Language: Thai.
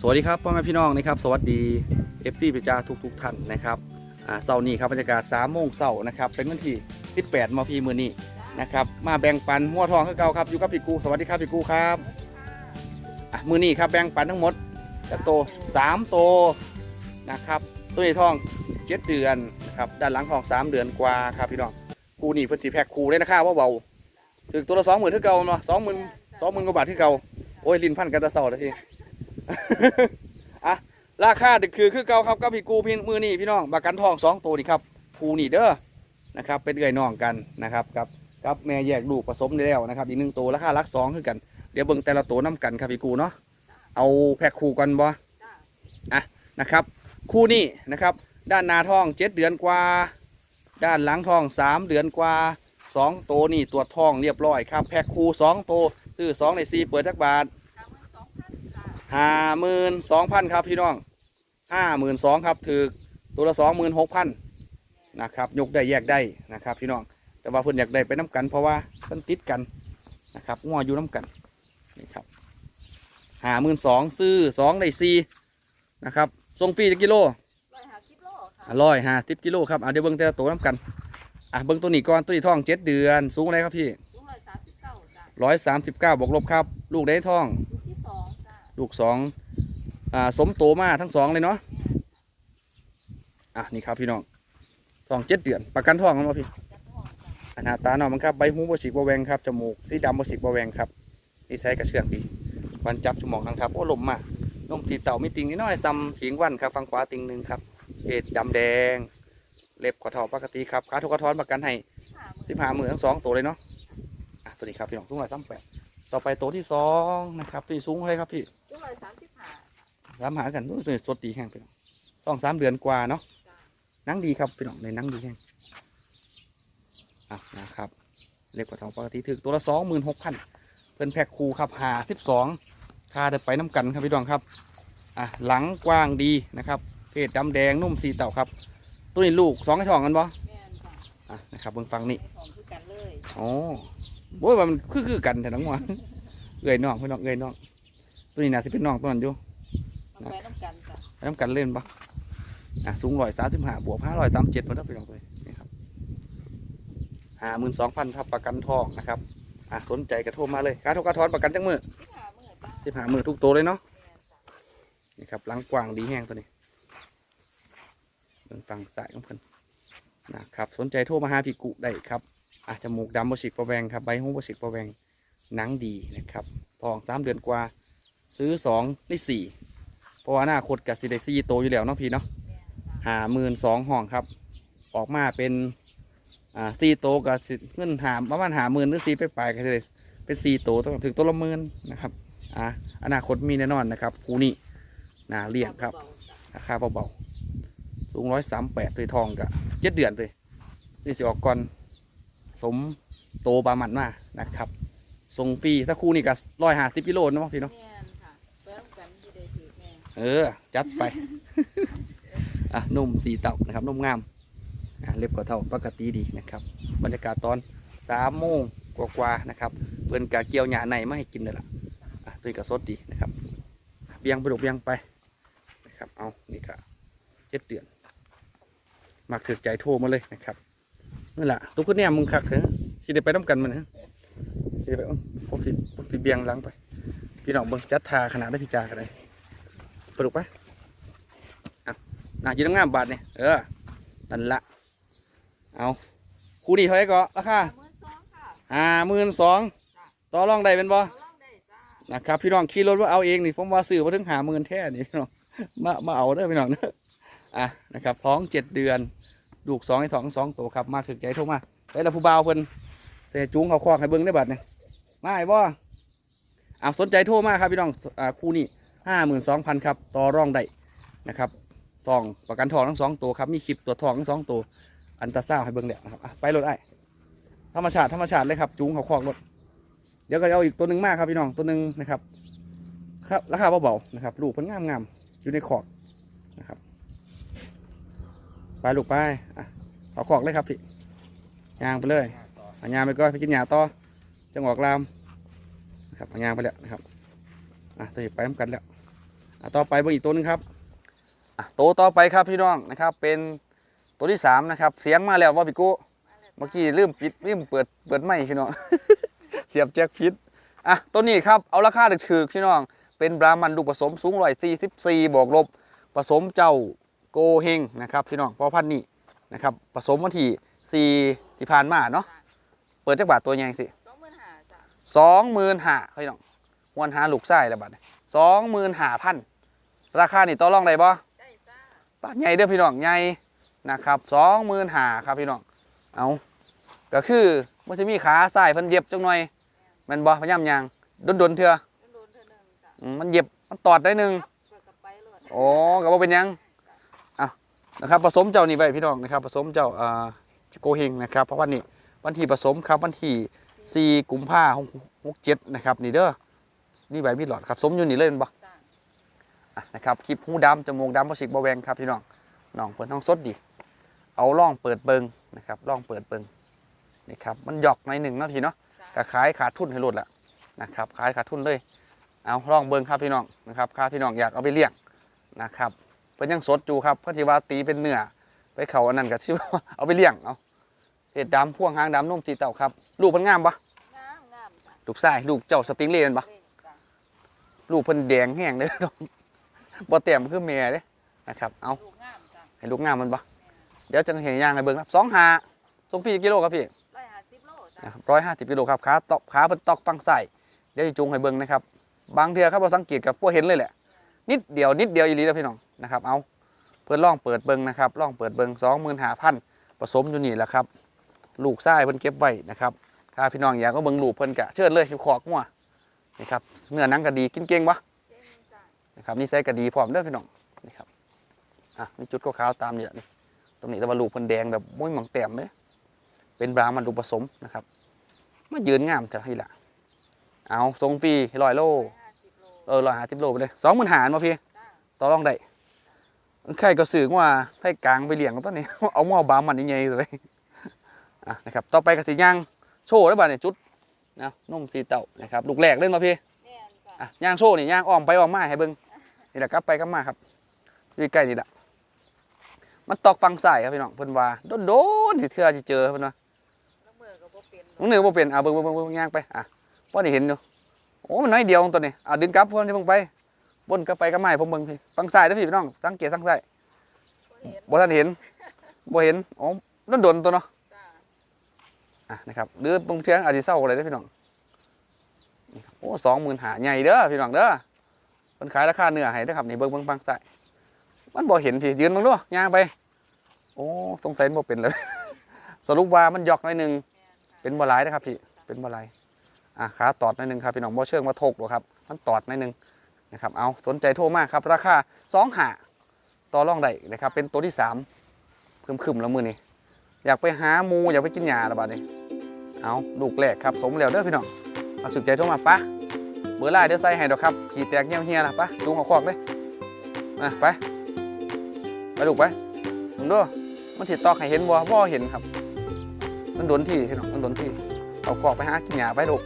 สวัสดีครับพ่อแม่พี่น้องนะครับ สวัสดีเอฟซีประจาทุกทุกท่านนะครับอ่าเสาร์นี้ครับบรรยากาศ3โมงเสาร์นะครับเป็นวันที่18มพีมือนี้นะครับมาแบ่งปันหัวทองคือเก่าครับอยู่กับพี่กูสวัสดีครับพี่กูครับอะมือนี้ครับแบ่งปันทั้งหมดจะโตสามโตนะครับตัวนี้ทองเจ็ดเดือนนะครับด้านหลังทองสามเดือนกว่าครับพี่น้องกูนี่เพิ่นสิแพ็คคูเลยนะครับว่าเบาถึงตัวละสองหมื่นที่เก่าเนาะสองหมื่นสองหมื่นกว่าบาทที่เก่าโอ้ยลินพันกันตะเสาร์เลยพี่ อะราคาดึกคือคือเก่าครับกับพี่กูพี่มือนี่พี่น้องบักกันทองสองตัวนี่ครับภูนี่เด้อนะครับ เป็นเอื่อยน้องกันนะครับกับกับแม่แยกลูกผสมได้แล้วนะครับ อีกหนึ่งตัวราคาลักสองคือกันเดี๋ยวเบิ่งแต่ละตัวน้กันครับพี่กูเนาะเอาแพ็คคู่กันบ่อะนะครับ คู่นี่นะครับ ด้านหน้าท้องเจ็ดเดือนกว่า ด้านหลังท้องสามเดือนกว่าสองตัวนี่ตรวจท้องเรียบร้อยครับแพ็คคู่สองตัวซื้อสองในสี่เปิดจักบาท ห้าหมื่นสองพันครับพี่น้องห้าหมื่นสองครับถือตัวละสองหมื่นหกพันนะครับยกได้แยกได้นะครับพี่น้อง แต่ว่าเพิ่นอยากได้ไปน้ำกัน เพราะว่าเพิ่นติดกันนะครับงัวอยู่น้ำกันนี่ครับห้าหมื่นสองซื้อสองได้สี่นะครับส่งฟรีจะกิโลร้อยห้าสิบโลค่ะร้อยห้าสิบกิโลครับอะเดี๋ยวเบิ้งแต่ละตัวน้ำกันอะเบิ้งตัวนี้ก่อนตัวนี้ท้องเจ็ดเดือนสูงอะไรครับพี่สูงร้อยสามสิบเก้าจ้ะร้อยสามสิบเก้าบวกลบครับ ลูกได้ท้อง ลูกสองอ่าสมโตมาทั้งสองเลยเนาะอะนี่ครับพี่น้องทองเจ็ดเดือน ประกันทองกันบ่พี่จักรห้องจ้ะอันหน้าตาเนาะมันครับใบหูบสิกบแวงครับจมูกสีดำบสิกบแวงครับนิสัยกระเชื่องดีวันจับสมองทางทับโอ้ลมมากนมสีเต่าม่ติงนิดหน้อยซ้ำเสียงวันครับฟังขวาติงหนึ่งครับเอ็ดดำแดง เล็บขอทอปกติครับขาทุกกระท้อนประกันให้ห้าหมื่นสิบห้ามือทั้งสองตัวเลยเนาะอะตัวนี้ครับพี่น้องสูงร้อยสามแปดต่อไปตัวที่สองนะครับตัวนี้สูงเท่าไรครับพี่ รามหากันนู้นตัวนี้สดดีแห้งพี่น้องสองสามเดือนกว่าเนาะจ้ะหนังดีครับพี่น้องในหนังดีแห้งอะนะครับเล็กกว่าทองปกติถึงตัวละสองหมื่นหกพันเพิ่นแพ็คคูครับหาสิบสองค่าได้ไปน้ำกันครับพี่น้องครับอะหลังกว้างดีนะครับเพศดำแดงนุ่มสีเต่าครับ ตัวนี้ลูกสองไอ้ทองกันบ่แม่นจ้ะอะนะครับเบิ่งฟังนี่ของคือกันเลยอ๋อโอ้ยว่ามันคือคือกันแต่น้องว่าเอ้ยน้องพี่น้องเอ้ยน้อง ตัวนี้น่าสิเป็นน้องตัวนั้นอยู่มัน ไปน้ำกันจ้ะไปน้ำกันเล่นปะอะสูงร้อยสามสิบห้าบวกห้าร้อยสามเจ็ดพอได้ไปลองเลยนี่ครับห้าหมื่นสองพันครับประกันทองนะครับอะสนใจกระโทรมาเลยการโทรกระทอนประกันจังมือสิบห้าหมื่นจ้ะสิบห้ามือทุกตัวเลยเนาะแม่นจ้ะนี่ครับหลังกว้างดีแห้งตัวนี้เบิ่งฟังสายของเพิ่นนะครับสนใจโทรมาหาพี่กุได้ครับอะจมูกดำบสิกประแวงครับใบหูบสิกประแวงหนังดีนะครับทองสามเดือนกว่าซื้อสองได้สี่เพ ราะว่าหน้าคตกับสิได้สี่โตวอยู่แล้วเนาะพี่เนาะแม่นจ้ะหาหมื่นสองห้องครับ ออกมาเป็นอ่าสี่โตวกับสิเงินหาประมาณหาหมื่นหรือสี่ไปปลายๆก็จะได้เป็นสี่โตวต้องถึงตัวละหมื่นนะครับอ่าอนาคตมีแน่นอนนะครับคูนี่นาเลี้ยงครับเบาๆจ้ะราคาเบาๆสูงร้อยสามแปดตัวทองกับเจ็ดเดือนเลยนี่สิออกก่อนสมโตบามันมานะครับส่งฟรีถ้าคู่นี่ก็ร้อยห้าสิบกิโลเนาะพี่เนาะ เออ จัดไป อะนุ่มสีเต่านะครับนุ่มงามอะเล็บก็เท่าปกติดีนะครับ บรรยากาศตอนสามโมงกว่าๆนะครับเพิ่นกะเกี่ยวหญ้าในไมาให้กินเลยล่ะอะตัวนี้ก็สดดีนะครับเบียงไปดกเบียงไปนะครับเอานี่ก็เจ็ดเดือนมาถือใจโทรมาเลยนะครับนั่นแหละตุ๊กเนี่ยมึงคักเถอะสิได้ไปน้ำกันมันนะสิได้ไปเอ้าผมสิผมสิเบียงล้างไป พี่น้องเบิ่งจัดทาขนาดได้พิจารกัเลย ปลุกไปอะน่าจีน้ำงามบาทเนี่ยเออนั่นละเอาคู่นี้เท่าไหร่ก็ราคาห้าหมื่นสองค่ะห้าหมื่นสองต่อรองได้เป็นบ่เอาล่องได้จ้ะนะครับ พี่น้องขี่รถว่าเอาเองนี่ผมว่าซื้อมาถึงหาหมื่นแท้นี่พี่น้องมามาเอาเด้อพี่น้องเด้ออะนะครับ ท้องเจ็ดเดือนลูกสองไอ้สองสองตัวครับมาถึกใจโทรมาได้ละผู้บ่าวเพิ่นแต่จูงเขาคอกให้เบิ่งได้บัดเนี่ยมาไอ้บ่อะสนใจโทรมาครับพี่น้องอ่าคู่นี้ ห้าหมื่นสองพันครับต่อรองได้นะครับทองประกันทองทั้งสองตัวครับมีคลิปตัวทองทั้งสองตัวอันตาซาให้เบิ่งแล้วนะครับไปรถไอ้ธรรมชาติธรรมชาติเลยครับจูงเขาคอกรถเดี๋ยวก็จะเอาอีกตัวหนึ่งมากครับพี่น้องตัวหนึ่งนะครับครับราคาเบาๆนะครับลูกพิ่นงามงามๆอยู่ในขอกนะครับไปลูกไปอะเอาขอกเลยครับพี่ยางไปเลยเอายางไปก่อนไปกินหญ้าต่อจังหวะลามนะครับเอายางไปแล้วนะครับ อะตัวนี้ไปน้ำกันแล้วอะต่อไปเบิ่งอีกตัวหนึงครับอะตัวต่อไปครับพี่น้องนะครับ เป็นตัวที่สามนะครับ เสียงมาแล้วว่าพี่กู้เมื่อกี้ลืมปิดลืมเปิดเปิดไม่พี่น้องเสียบแจ็คพิษอะตัวนี้ครับเอาราคาถือๆพี่น้อง เป็นบรามันลูกผสมสูงร้อยสี่สิบสี่บวกลบผสมเจ้าโกเฮงนะครับพี่น้องพอพันธุ์นี้นะครับผสมวันที่สี่ที่ผ่านมาเนาะเปิดจักบาทตัวใหญ่สิสองหมื่นห้าจ้ะสองหมื่นห้าพี่น้อง วันหาลูกไส้ละบาทสองหมื่นห้าพันราคานี่ต่อรองได้บ่ได้จ้าปาดใหญ่เด้อพี่น้องใหญ่นะครับสองหมื่นห้าครับพี่น้องเอาก็คือมันจะมีขาใส่เพิ่นเย็บจังหน่อยแมันบ่พยายามยางดนๆเถื่อโดนๆเท่านึงจ้ะอืมมันเย็บมันตอดได้หนึ่งเปิดกลับไปโลดโอ้ก็บ่เป็นหยังอะนะครับผสมเจ้านี่ไว้พี่น้องนะครับผสมเจ้าอ่าโกเฮงนะครับเพราะวันนี้วันที่ผสมครับวันที่4กุมภาพันธ์67นะครับนี่เด้อ นี่ใบมีดหลอดครับสมอยู่นี่เลยแม่นบ่จ้าอะนะครับคลิปหูดำจมูกดำบ่สิกบ่แวงครับพี่น้องน้องเปิดน้องสดดี เอาล่องเปิดเบิงนะครับล่องเปิดเบิงนี่ครับมันหยอกในอยหนึ่งเนาะพี่เนาะจ้าก็ขายขาดทุนให้หลุดละนะครับขายขาดทุนเลย เอาล่องเบิงครับพี่น้องนะครับค่าพี่น้องอยากเอาไปเลี้ยงนะครับเพิ่นยังสดอยู่ครับเพิ่นที่ว่าตีเป็นเนื้อไปเขาอันนั้นก็ชื่อว่าเอาไปเลี้ยงเอาเห็ดดำพ่วงหางดำนุ่มตีเต่าครับ ลูกเพิ่นงามปะงามงามจ้ะลูกชายลูกเจ้าสติงเล่นปะเล่นจ้ะลูกเพิ่นแดงแห้งเด้อน้องบ่แต้มคือแม่เด้นะครับ เอาลูกงามจ้ะให้ลูกงามมันปะเดี๋ยวจะเห็นย่างให้เบิ่งครับสองหาส่งฟรีกิโลครับพี่ร้อยห้าสิบโลจ้ะนะครับร้อยห้าสิบกิโลครับขาตอกขาเป็นตอกฟังใส่เดี๋ยวจะจูงให้เบิ่งนะครับ บางเทือครับเราสังเกตกับพวกเห็นเลยแหละนิดเดียวนิดเดียวอีหลีแล้วพี่น้องนะครับ เอาเพื่อนล่องเปิดเบิ่งนะครับล่องเปิดเบิ่งสองหมื่นห้าพันผสมอยู่นี่แหละครับ ลูกไส้เพิ่นเก็บไว้นะครับ ถ้าพี่น้องอยากก็เบิ่งลูกเพิ่นกะเชิญเลยอยู่ขอกมั่ว นี่ครับเนื้อนังก็ดีกินเก่งปะนะครับนี่ใส่ก็ดีพร้อมเด้อพี่น้องนี่ครับอะมีจุดขาวๆตามนี่แหละนี่ตรงนี้ต่ว่าลูกเพิ่นแดงแบบมุ้ยหมังแต้มเลยเป็นบรามันลูผสมนะครับมายืนงามจะให้ละเอาทรงฟรีร้อยโลร้อยโลเออร้อยห้าสิบโลไปเลยสองหมื่นหารมาพี่ต่อรองได้ใครก็สื่อว่าให้กลางไปเลี้ยงตอนนี้เอาหม้อบามันยังไงเลยอะนะครับต่อไปกสิย่างโชว์ได้ป่ะเนี่ยจุด นะนุ่มสีเต่านะครับลูกแรกเล่นมาพี่แม่นจ้ะอะย่างโชว์นี่ย่างอ้อมไปอ้อมมาให้เบิ้งนี่แหละกลับไปกลับมาครับอยู่ใกล้นี่แหละมันตอกฟังใส่ครับพี่น้องเพิ่นว่าโดนโดนๆสิเทื่อสิเจอเพิ่นว่าแล้วมือก็บ่เป็นมึงหนึ่งบ่เป็นอะเบิ่งเบิ่งเบิ่งเบิ่งย่างไปอะพอได้เห็นอยู่โอ้มันน้อยเดียวตัวนี้อะดึงกลับพวกนี้เบิ่งไปบนกลับไปกลับมาให้ผมเบิ่งพี่ฟังซ้ายเด้อพี่พี่น้องสังเกตทางซ้ายบ่เห็นบ่ทันเห็นบ่เห็นอ๋อนั่นโดนตัวเนาะจ้าอะ นะครับหรือบางเทืออาจสิเศร้าอะไรเด้พี่น้องนี่ครับโอ้25,000ใหญ่เด้อพี่น้องเด้อเพิ่นขายราคาเนื้อให้เด้ครับนี่เบิ่งเบิ่งฟังซ้ายมันบ่เห็นพี่ยืนมึงดูย่างไป โอ้สงสัยบ่เป็นเลยสรุปว่ามันหยอกหน่อยหนึงแม่นค่ะเป็นบ่ลายนะครับพี่เป็นบ่ลายอะขาตอดหน่อยหนึ่งครับพี่น้องบ่เชิงมาทกหรอกครับมันตอดหน่อยหนึ่งนะครับเอาสนใจโทรมากครับ ราคาสองหาต่อรองได้นะครับเป็นตัวที่สามคึมๆแล้วมือนี้ อยากไปหาหมูอยากไปกินหญ้าละบาดนี้เอาลูกแรกครับสมแล้วเด้อพี่น้องเอาสนใจโทรมาปะเบอร์ไลน์เดี๋ยวใส่ให้ดอกครับขี่แตกเงี้ยวเฮียละปะลุงเอาคอกเลยมาไปไปลูกไปมึงดูมันถิดตอกให้เห็นบ่บ่เห็นครับ มันโดนที่พี่น้องมันโดนที่เอาขอกไปหากินหญ้าไปลูก